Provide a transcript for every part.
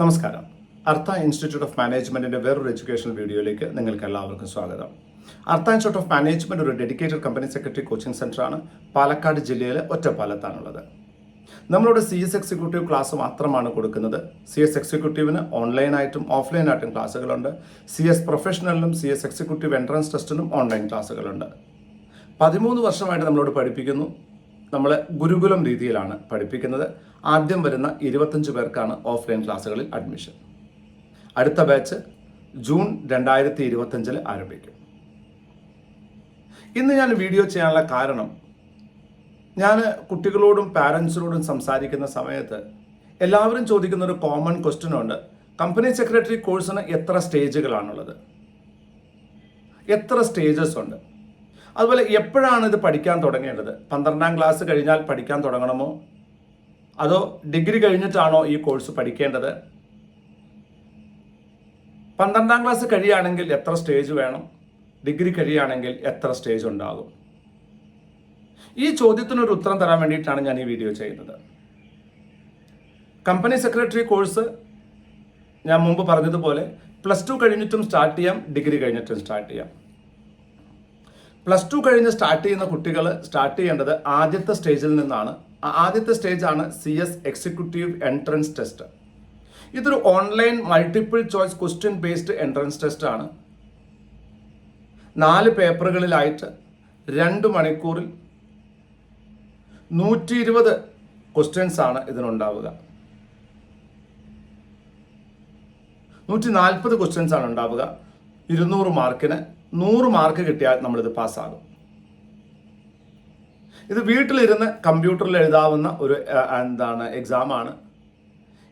നമസ്കാരം. അർത്ഥ institute of മാനേജ്മെന്റിന്റെ വേറൊരു എഡ്യൂക്കേഷണൽ വീഡിയോയിലേക്ക് നിങ്ങൾക്ക് എല്ലാവർക്കും സ്വാഗതം. അർത്ഥ ഇൻസ്റ്റിറ്റ്യൂട്ട് ഓഫ് മാനേജ്മെന്റ് ഒരു ഡെഡിക്കേറ്റഡ് കമ്പനി സെക്രട്ടറി കോച്ചിങ് സെന്ററാണ് പാലക്കാട് ജില്ലയിലെ ഒറ്റപ്പാലത്താണുള്ളത്. നമ്മളിവിടെ സി എസ് എക്സിക്യൂട്ടീവ് ക്ലാസ് മാത്രമാണ് കൊടുക്കുന്നത്. സി എസ് എക്സിക്യൂട്ടീവിന് ഓൺലൈനായിട്ടും ഓഫ്ലൈനായിട്ടും ക്ലാസ്സുകളുണ്ട്. സി എസ് പ്രൊഫഷണലിനും സി എസ് എക്സിക്യൂട്ടീവ് എൻട്രൻസ് ടെസ്റ്റിനും ഓൺലൈൻ ക്ലാസ്സുകളുണ്ട് പതിമൂന്ന് വർഷമായിട്ട് നമ്മളോട് പഠിപ്പിക്കുന്നു. നമ്മൾ ഗുരുകുലം രീതിയിലാണ് പഠിപ്പിക്കുന്നത്. ആദ്യം വരുന്ന ഇരുപത്തഞ്ച് പേർക്കാണ് ഓഫ്ലൈൻ ക്ലാസ്സുകളിൽ അഡ്മിഷൻ. അടുത്ത ബാച്ച് ജൂൺ രണ്ടായിരത്തി ഇരുപത്തഞ്ചിൽ ആരംഭിക്കും. ഇന്ന് ഞാൻ വീഡിയോ ചെയ്യാനുള്ള കാരണം ഞാൻ കുട്ടികളോടും പാരൻസിനോടും സംസാരിക്കുന്ന സമയത്ത് എല്ലാവരും ചോദിക്കുന്ന ഒരു കോമൺ ക്വസ്റ്റ്യൻ ഉണ്ട്. കമ്പനി സെക്രട്ടറി കോഴ്സിന് എത്ര സ്റ്റേജുകളാണുള്ളത്? എത്ര സ്റ്റേജസ് ഉണ്ട്? അതുപോലെ എപ്പോഴാണ് ഇത് പഠിക്കാൻ തുടങ്ങേണ്ടത്? പന്ത്രണ്ടാം ക്ലാസ് കഴിഞ്ഞാൽ പഠിക്കാൻ തുടങ്ങണമോ? അതോ ഡിഗ്രി കഴിഞ്ഞിട്ടാണോ ഈ കോഴ്സ് പഠിക്കേണ്ടത്? പന്ത്രണ്ടാം ക്ലാസ് കഴിയുകയാണെങ്കിൽ എത്ര സ്റ്റേജ് വേണം? ഡിഗ്രി കഴിയുകയാണെങ്കിൽ എത്ര സ്റ്റേജ് ഉണ്ടാകും? ഈ ചോദ്യത്തിനൊരു ഉത്തരം തരാൻ വേണ്ടിയിട്ടാണ് ഞാൻ ഈ വീഡിയോ ചെയ്യുന്നത്. കമ്പനി സെക്രട്ടറി കോഴ്സ് ഞാൻ മുമ്പ് പറഞ്ഞതുപോലെ പ്ലസ് ടു കഴിഞ്ഞിട്ടും സ്റ്റാർട്ട് ചെയ്യാം ഡിഗ്രി കഴിഞ്ഞിട്ടും സ്റ്റാർട്ട് ചെയ്യാം. പ്ലസ് ടു കഴിഞ്ഞ് സ്റ്റാർട്ട് ചെയ്യുന്ന കുട്ടികൾ സ്റ്റാർട്ട് ചെയ്യേണ്ടത് ആദ്യത്തെ സ്റ്റേജിൽ നിന്നാണ്. ആദ്യത്തെ സ്റ്റേജാണ് C S executive entrance test ഇതൊരു online multiple choice question based entrance test ആണ്. നാല് പേപ്പറുകളിലായിട്ട് രണ്ട് മണിക്കൂറിൽ നൂറ്റി ഇരുപത് ക്വസ്റ്റ്യൻസ് ആണ് ഇതിനുണ്ടാവുക. നൂറ്റി നാൽപ്പത് ക്വസ്റ്റ്യൻസ് ആണ് ഉണ്ടാവുക. ഇരുന്നൂറ് മാർക്കിന് നൂറ് മാർക്ക് കിട്ടിയാൽ നമ്മളിത് പാസ്സാകും. ഇത് വീട്ടിലിരുന്ന് കമ്പ്യൂട്ടറിൽ എഴുതാവുന്ന ഒരു എന്താണ് എക്സാമാണ്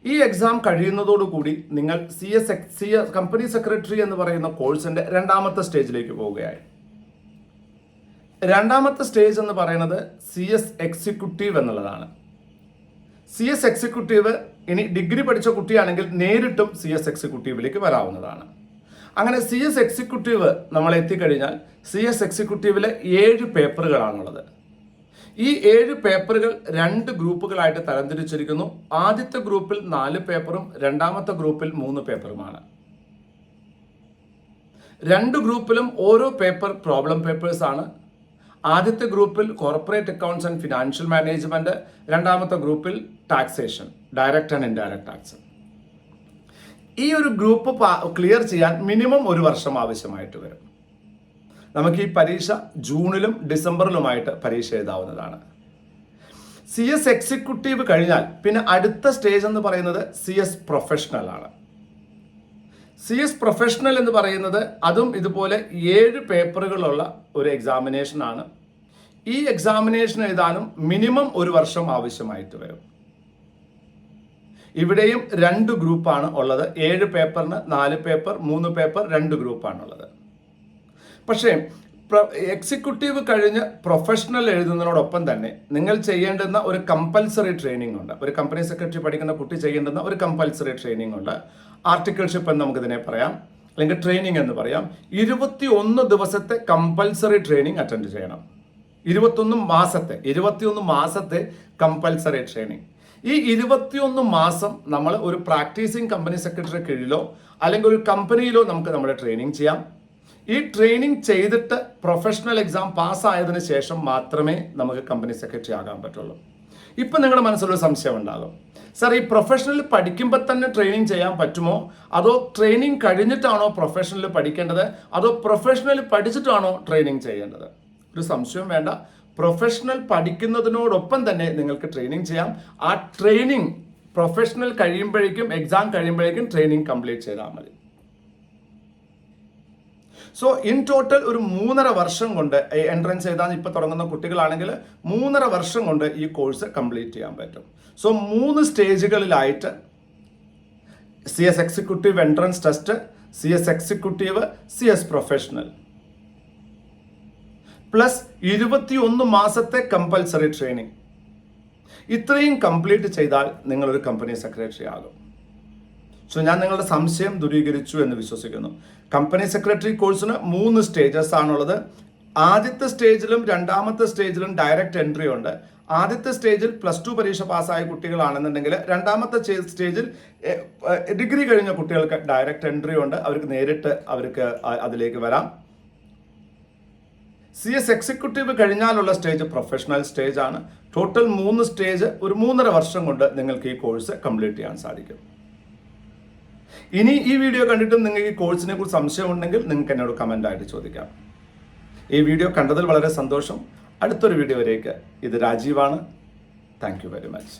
ഈ എക്സാം കഴിയുന്നതോടുകൂടി നിങ്ങൾ C S C S company secretary എന്ന് പറയുന്ന കോഴ്സിന്റെ രണ്ടാമത്തെ സ്റ്റേജിലേക്ക് പോവുകയായി. രണ്ടാമത്തെ സ്റ്റേജ് എന്ന് പറയുന്നത് സി എസ് എക്സിക്യൂട്ടീവ് എന്നുള്ളതാണ്. സി എസ് എക്സിക്യൂട്ടീവ് ഇനി ഡിഗ്രി പഠിച്ച കുട്ടിയാണെങ്കിൽ നേരിട്ടും സി എസ് എക്സിക്യൂട്ടീവിലേക്ക് വരാവുന്നതാണ്. അങ്ങനെ സി എസ് എക്സിക്യൂട്ടീവ് നമ്മൾ എത്തിക്കഴിഞ്ഞാൽ സി എസ് എക്സിക്യൂട്ടീവിലെ ഏഴ് പേപ്പറുകളാണുള്ളത്. ഈ ഏഴ് പേപ്പറുകൾ രണ്ട് ഗ്രൂപ്പുകളായിട്ട് തരംതിരിച്ചിരിക്കുന്നു. ആദ്യത്തെ ഗ്രൂപ്പിൽ നാല് പേപ്പറും രണ്ടാമത്തെ ഗ്രൂപ്പിൽ മൂന്ന് പേപ്പറുമാണ്. രണ്ട് ഗ്രൂപ്പിലും ഓരോ പേപ്പർ പ്രോബ്ലം പേപ്പേഴ്സ് ആണ് ആദ്യത്തെ ഗ്രൂപ്പിൽ corporate accounts and financial management രണ്ടാമത്തെ ഗ്രൂപ്പിൽ taxation direct and indirect tax. ഈ ഒരു ഗ്രൂപ്പ് ക്ലിയർ ചെയ്യാൻ മിനിമം ഒരു വർഷം ആവശ്യമായിട്ട് വരും. നമുക്ക് ഈ പരീക്ഷ ജൂണിലും ഡിസംബറിലുമായിട്ട് പരീക്ഷ എഴുതാവുന്നതാണ്. സി എസ് എക്സിക്യൂട്ടീവ് കഴിഞ്ഞാൽ പിന്നെ അടുത്ത സ്റ്റേജ് എന്ന് പറയുന്നത് സി എസ് പ്രൊഫഷണൽ ആണ്. സി എസ് പ്രൊഫഷണൽ എന്ന് പറയുന്നത് അതും ഇതുപോലെ ഏഴ് പേപ്പറുകളുള്ള ഒരു എക്സാമിനേഷൻ ആണ്. ഈ എക്സാമിനേഷൻ എഴുതാനും മിനിമം ഒരു വർഷം ആവശ്യമായിട്ട് വരും. ഇവിടെയും രണ്ട് ഗ്രൂപ്പാണ് ഉള്ളത്. ഏഴ് പേപ്പറിന് നാല് പേപ്പർ മൂന്ന് പേപ്പർ രണ്ട് ഗ്രൂപ്പാണുള്ളത്. പക്ഷേ എക്സിക്യൂട്ടീവ് കഴിഞ്ഞ് പ്രൊഫഷണൽ എഴുതുന്നതിനോടൊപ്പം തന്നെ നിങ്ങൾ ചെയ്യേണ്ടുന്ന ഒരു കമ്പൽസറി ട്രെയിനിങ് ഉണ്ട്. ഒരു കമ്പനി സെക്രട്ടറി പഠിക്കുന്ന കുട്ടി ചെയ്യേണ്ടുന്ന ഒരു കമ്പൽസറി ട്രെയിനിങ് ഉണ്ട്. ആർട്ടിക്കിൾഷിപ്പ് എന്ന് നമുക്കിതിനെ പറയാം അല്ലെങ്കിൽ ട്രെയിനിങ് എന്ന് പറയാം. ഇരുപത്തി ഒന്ന് ദിവസത്തെ കമ്പൽസറി ട്രെയിനിങ് അറ്റൻഡ് ചെയ്യണം. ഇരുപത്തൊന്ന് മാസത്തെ ഇരുപത്തിയൊന്ന് മാസത്തെ കമ്പൽസറി ട്രെയിനിങ്. ഈ ഇരുപത്തിയൊന്ന് മാസം നമ്മൾ ഒരു പ്രാക്ടീസിങ് കമ്പനി സെക്രട്ടറി കീഴിലോ അല്ലെങ്കിൽ ഒരു കമ്പനിയിലോ നമുക്ക് നമ്മുടെ ട്രെയിനിങ് ചെയ്യാം. ഈ ട്രെയിനിങ് ചെയ്തിട്ട് പ്രൊഫഷണൽ എക്സാം പാസ്സായതിന് ശേഷം മാത്രമേ നമുക്ക് കമ്പനി സെക്രട്ടറി ആകാൻ പറ്റുള്ളൂ. ഇപ്പൊ നിങ്ങളുടെ മനസ്സിലൊരു സംശയം ഉണ്ടാകും. സാർ ഈ പ്രൊഫഷണൽ പഠിക്കുമ്പോൾ തന്നെ ട്രെയിനിങ് ചെയ്യാൻ പറ്റുമോ? അതോ ട്രെയിനിങ് കഴിഞ്ഞിട്ടാണോ പ്രൊഫഷണൽ പഠിക്കേണ്ടത്? അതോ പ്രൊഫഷണൽ പഠിച്ചിട്ടാണോ ട്രെയിനിങ് ചെയ്യേണ്ടത്? ഒരു സംശയം വേണ്ട. പ്രൊഫഷണൽ പഠിക്കുന്നതിനോടൊപ്പം തന്നെ നിങ്ങൾക്ക് ട്രെയിനിങ് ചെയ്യാം. ആ ട്രെയിനിങ് പ്രൊഫഷണൽ കഴിയുമ്പോഴേക്കും എക്സാം കഴിയുമ്പോഴേക്കും ട്രെയിനിങ് കംപ്ലീറ്റ് ചെയ്താൽ മതി. സോ ഇൻ ടോട്ടൽ ഒരു മൂന്നര വർഷം കൊണ്ട് എൻട്രൻസ് എഴുതാൻ ഇപ്പോൾ തുടങ്ങുന്ന കുട്ടികളാണെങ്കിൽ മൂന്നര വർഷം കൊണ്ട് ഈ കോഴ്സ് കംപ്ലീറ്റ് ചെയ്യാൻ പറ്റും. സോ മൂന്ന് സ്റ്റേജുകളിലായിട്ട് C S executive entrance test C S executive C S professional plus ഇരുപത്തിയൊന്ന് മാസത്തെ കമ്പൽസറി ട്രെയിനിങ്. ഇത്രയും കംപ്ലീറ്റ് ചെയ്താൽ നിങ്ങളൊരു കമ്പനി സെക്രട്ടറി ആകും. സോ ഞാൻ നിങ്ങളുടെ സംശയം ദൂരീകരിച്ചു എന്ന് വിശ്വസിക്കുന്നു. കമ്പനി സെക്രട്ടറി കോഴ്സിന് മൂന്ന് സ്റ്റേജസ് ആണുള്ളത്. ആദ്യത്തെ സ്റ്റേജിലും രണ്ടാമത്തെ സ്റ്റേജിലും ഡയറക്റ്റ് എൻട്രി ഉണ്ട്. ആദ്യത്തെ സ്റ്റേജിൽ പ്ലസ് ടു പരീക്ഷ പാസ്സായ കുട്ടികളാണെന്നുണ്ടെങ്കിൽ രണ്ടാമത്തെ സ്റ്റേജിൽ ഡിഗ്രി കഴിഞ്ഞ കുട്ടികൾക്ക് ഡയറക്റ്റ് എൻട്രി ഉണ്ട്. അവർക്ക് നേരിട്ട് അവർക്ക് അതിലേക്ക് വരാം. സി എസ് എക്സിക്യൂട്ടീവ് കഴിഞ്ഞാലുള്ള സ്റ്റേജ് പ്രൊഫഷണൽ സ്റ്റേജ് ആണ് ടോട്ടൽ മൂന്ന് സ്റ്റേജ് ഒരു മൂന്നര വർഷം കൊണ്ട് നിങ്ങൾക്ക് ഈ കോഴ്സ് കംപ്ലീറ്റ് ചെയ്യാൻ സാധിക്കും. ഇനി ഈ വീഡിയോ കണ്ടിട്ടും നിങ്ങൾക്ക് ഈ കോഴ്സിനെ കുറിച്ച് സംശയമുണ്ടെങ്കിൽ നിങ്ങൾക്ക് എന്നോട് കമന്റ് ആയിട്ട് ചോദിക്കാം. ഈ വീഡിയോ കണ്ടതിൽ വളരെ സന്തോഷം. അടുത്തൊരു വീഡിയോ വരേക്ക് ഇത് രാജീവാണ്. Thank very much